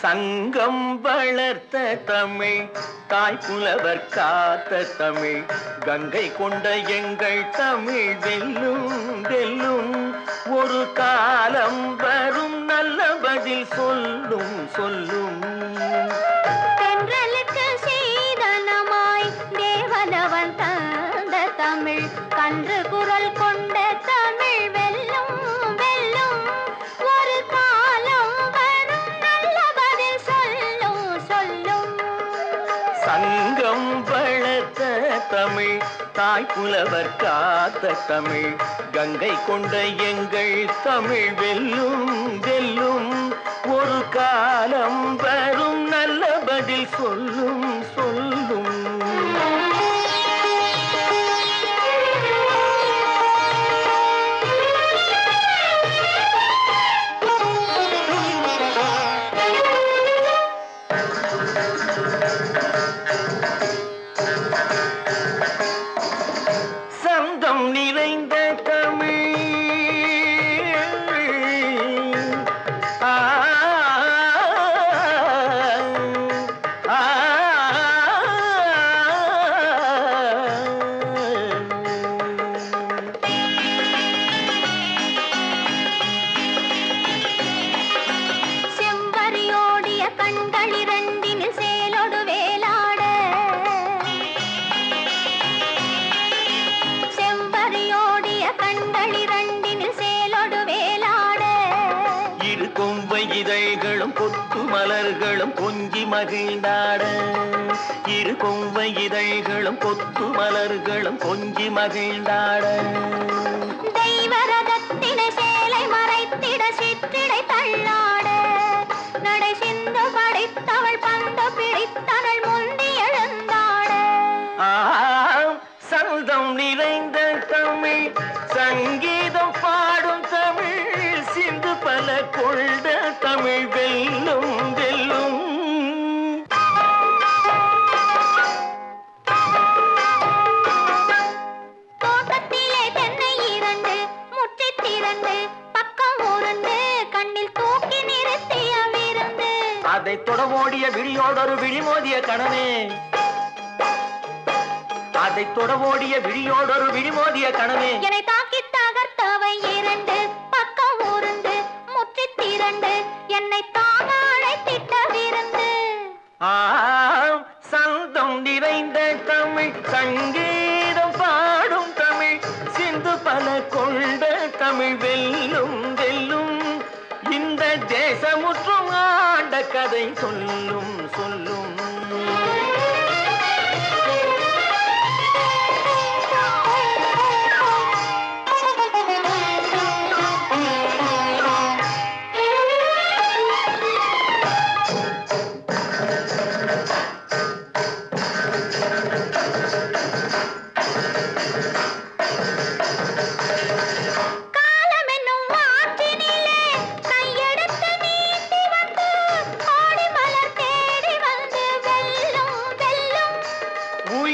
சங்கம் வளர்த்த தமிழ் தாய் புலவர் காத்த தமிழ் கங்கை கொண்ட எங்கள் தமிழ் வெல்லும் வெல்லும். ஒரு காலம் வரும் நல்ல பதில் சொல்லும் சொல்லும். தென்றலுக்கு சீதனமாய் தந்த தமிழ் கன்று தமிழ் தாய் புலவர் காத்த தமிழ். கங்கை கொண்ட எங்கள் தமிழ் வெல்லும் வெல்லும் கொம்பை இதழ்களும் கொத்து மலர்களும் கொஞ்சி மகிழ்ந்தாட. இரு கொம்பை இதழ்களும் கொத்து மலர்களும் கொஞ்சி மகிழ்ந்தாட. தெய்வரதத்தினை சேலை மறைத்திட சிற்றிடை தள்ளாட. நடை சிந்து படைத்தவள் பந்து பிடித்தனள் அதை தொடவோடிய விழியோடொரு விழிமோதிய கணமே. அதை தொடவோடிய விழியோடொரு விழிமோதிய கணமே. என்னை தாக்கி தகர்த்தவை இரண்டு பக்கம் ஊர்ந்து முற்றி திரண்டு என்னை தாங்க அழைத்திட்ட விருந்து. சந்தம் நிறைந்த தமிழ் சங்கீதம் பாடும் தமிழ் சிந்து பல கொண்ட தமிழ் வெல்லும் இந்த தேசமுற்றும் ஆண்ட கதை சொல்லும் சொல்லும்.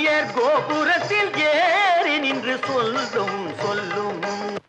கோபுரத்தில் ஏறி நின்று சொல்லும் சொல்லும்.